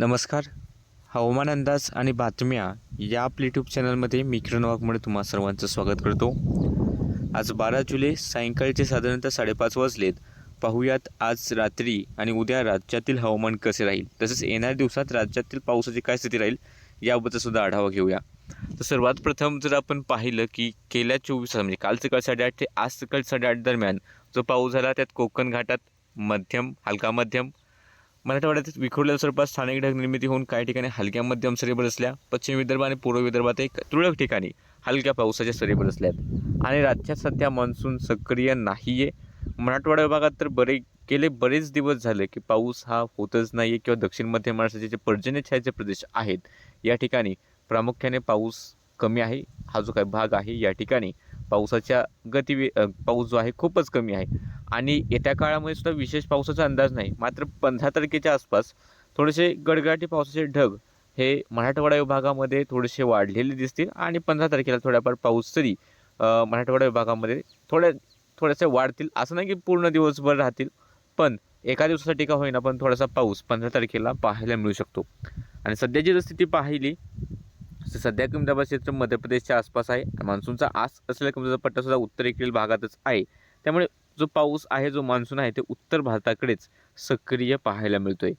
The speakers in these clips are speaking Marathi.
नमस्कार. हवामान अंदाज आणि बातम्या या आपल्या यूट्यूब चॅनलमध्ये मी किरण वाघमुळे तुम्हा सर्वांचं स्वागत करतो. आज बारा जुलै सायंकाळचे साधारणतः साडेपाच वाजलेत. पाहूयात आज रात्री आणि उद्या राज्यातील हवामान कसे राहील? तसेच येणाऱ्या दिवसात राज्यातील पावसाची काय स्थिती राहील? याबद्दलसुद्धा आढावा घेऊया. तर सर्वात प्रथम जर आपण पाहिलं की गेल्या चोवीस म्हणजे काल सकाळ साडेआठ ते आज सकाळ साडेआठ दरम्यान जो पाऊस झाला त्यात कोकण घाटात मध्यम हलका मध्यम मराठवाड्यात विखुरलेल्या स्वरूपात स्थानिक ढग निर्मिती होऊन काही ठिकाणी हलक्या मध्यम सरी बरसल्या. पश्चिम विदर्भ आणि पूर्व विदर्भात एक तुरळक ठिकाणी हलक्या पावसाच्या सरी बरसल्यात. आणि राज्यात सध्या मान्सून सक्रिय नाही आहे मराठवाडा विभागात तर बरे गेले बरेच दिवस झाले की पाऊस हा होतच नाही आहे किंवा दक्षिण मध्य महाराष्ट्राचे जे पर्जन्यछायाचे प्रदेश आहेत या ठिकाणी प्रामुख्याने पाऊस कमी आहे. हा जो काही भाग आहे या ठिकाणी पावसाच्या गती पाऊस जो आहे खूपच कमी आहे. आणि येत्या काळामध्ये सुद्धा विशेष पावसाचा अंदाज नाही. मात्र पंधरा तारखेच्या आसपास थोडेसे गडगडाटी पावसाचे ढग हे मराठवाडा विभागामध्ये थोडेसे वाढलेले दिसतील आणि पंधरा तारखेला थोड्याफार पाऊस तरी मराठवाडा विभागामध्ये थोड्या थोडेसे वाढतील. असं नाही की पूर्ण दिवसभर राहतील पण एका दिवसासाठी का होईना पण थोडासा पाऊस पंधरा तारखेला पाहायला मिळू शकतो. आणि सध्याची जर स्थिती पाहिली सध्या कमी दाबाचे क्षेत्र मध्य प्रदेशच्या आसपास आहे. मान्सूनचा आस असलेला कमी दाबाचा पट्टा सुद्धा उत्तरेकडील भागातच आहे. त्यामुळे जो पाऊस आहे जो मान्सून आहे ते उत्तर भारताकडेच सक्रिय पाहायला मिळतोय.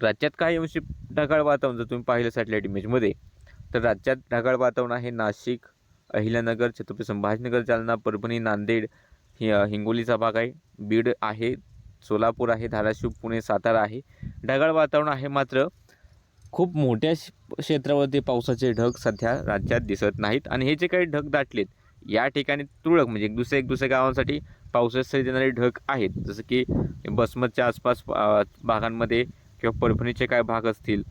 राज्यात काही अंशी ढगाळ वातावरण जर तुम्ही पाहिलं सॅटेलाईट इमेजमध्ये तर राज्यात ढगाळ वातावरण आहे. नाशिक अहिल्यानगर छत्रपती संभाजीनगर जालना परभणी नांदेड हि हिंगोलीचा भाग आहे. बीड आहे सोलापूर आहे धाराशिव पुणे सातारा आहे. ढगाळ वातावरण आहे मात्र खूप मोठ्या श- क्षेत्रावरती पावसाचे ढग सध्या राज्यात दिसत नाहीत. आणि हे जे काही ढग दाटलेत या ठिकाणी तुरळक म्हणजे एक दुसऱ्या एक दुसऱ्या गावांसाठी पावसाचे सरी देणारे ढग आहेत. जसं की बसमतच्या आसपास भागांमध्ये किंवा परभणीचे काय भाग असतील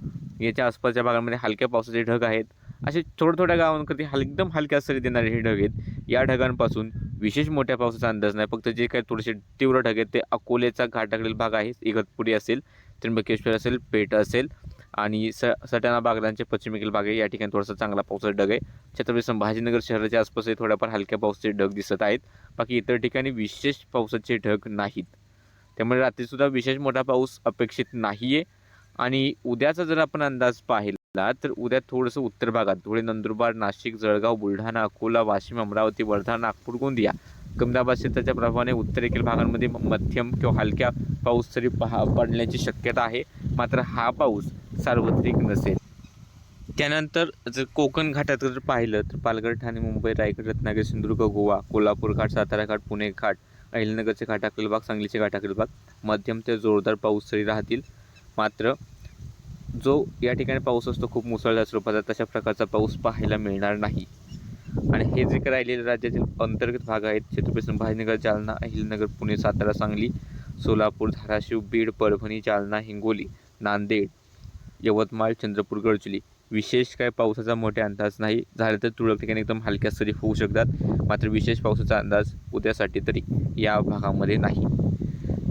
याच्या आसपासच्या भागांमध्ये हलक्या पावसाचे ढग आहेत. असे थोड्या थोड्या गावांकरती हल एकदम हलक्या सरी देणारे हे ढग आहेत. या ढगांपासून विशेष मोठ्या पावसाचा अंदाज नाही. फक्त जे काही थोडेसे तीव्र ढग आहेत ते अकोलेचा घाटाकडील भाग आहे इगतपुरी असेल त्र्यंबकेश्वर असेल पेठ असेल आणि स सटाणा बागलांचे पश्चिमेकडील भाग आहे. या ठिकाणी थोडासा चांगला पावसाचा ढग आहे. छत्रपती संभाजीनगर शहराच्या आसपासही थोड्याफार हलक्या पावसाचे ढग दिसत आहेत. बाकी इतर ठिकाणी विशेष पावसाचे ढग नाहीत. त्यामुळे रात्रीसुद्धा विशेष मोठा पाऊस अपेक्षित नाही आहे आणि उद्याचा जर आपण अंदाज पाहिला तर उद्या थोडंसं उत्तर भागात धुळे नंदुरबार नाशिक जळगाव बुलढाणा अकोला वाशिम अमरावती वर्धा नागपूर गोंदिया कमदाबाद क्षेत्राच्या प्रभावाने उत्तरेकडील भागांमध्ये मध्यम किंवा हलक्या पाऊस तरी पहा पडण्याची शक्यता आहे. मात्र हा पाऊस सार्वत्रिक नसेल. त्यानंतर जर कोकण घाटात जर पाहिलं तर पालघर ठाणे मुंबई रायगड रत्नागिरी सिंधुदुर्ग गोवा कोल्हापूर घाट सातारा घाट पुणे घाट अहिलनगरचे घाटाकडील भाग सांगलीचे घाटाकडील भाग मध्यम ते जोरदार पाऊस सरी राहतील. मात्र जो या ठिकाणी पाऊस असतो खूप मुसळधार स्वरूपाचा तशा प्रकारचा पाऊस पाहायला मिळणार नाही. आणि हे जे काही राहिलेले राज्यातील अंतर्गत भाग आहेत छत्रपती संभाजीनगर जालना अहिलनगर पुणे सातारा सांगली सोलापूर धाराशिव बीड परभणी जालना हिंगोली नांदेड यवतमाळ चंद्रपूर गडचिरोली. विशेष काय पावसाचा मोठे अंदाज नाही. झालं तर तुरळक ठिकाणी एकदम हलक्या सरी होऊ शकतात. मात्र विशेष पावसाचा अंदाज उद्यासाठी तरी या भागामध्ये नाही.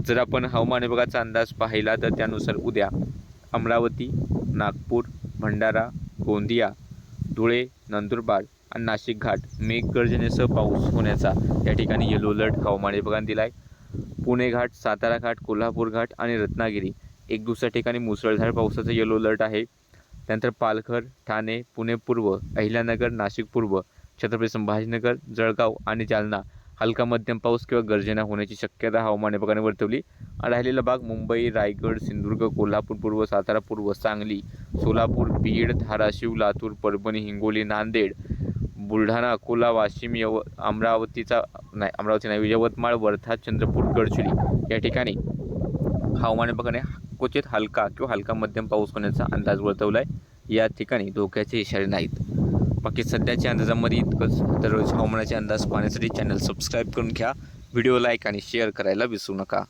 जर आपण हवामान विभागाचा अंदाज पाहिला तर त्यानुसार उद्या अमरावती नागपूर भंडारा गोंदिया धुळे नंदुरबार आणि नाशिक घाट मेघगर्जनेसह पाऊस होण्याचा या ठिकाणी येलो अलर्ट हवामान विभागाने दिला आहे पुणे घाट सातारा घाट कोल्हापूर घाट आणि रत्नागिरी एक दुसऱ्या ठिकाणी मुसळधार पावसाचं येलो अलर्ट आहे. त्यानंतर पालघर ठाणे पुणे पूर्व अहिल्यानगर नाशिक पूर्व छत्रपती संभाजीनगर जळगाव आणि जालना. हलका मध्यम पाऊस किंवा गर्जना होण्याची शक्यता हवामान विभागाने वर्तवली. राहिलेला भाग मुंबई रायगड सिंधुदुर्ग कोल्हापूर पूर्व सातारा पूर्व सांगली सोलापूर बीड धाराशिव लातूर परभणी हिंगोली नांदेड बुलढाणा अकोला वाशिम यव अमरावतीचा नाही अमरावती नाही यवतमाळ वर्धा चंद्रपूर गडचिरोली या ठिकाणी हवामान विभागाने क्वचित हलका किंवा हलका मध्यम पाऊस होण्याचा अंदाज वर्तवला आहे या ठिकाणी धोक्याचे इशारे नाहीत. बाकी सध्याच्या अंदाजामध्ये इतकंच. दररोज हवामानाचे अंदाज पाहण्यासाठी चॅनल सबस्क्राईब करून घ्या. व्हिडिओ लाईक आणि शेअर करायला विसरू नका.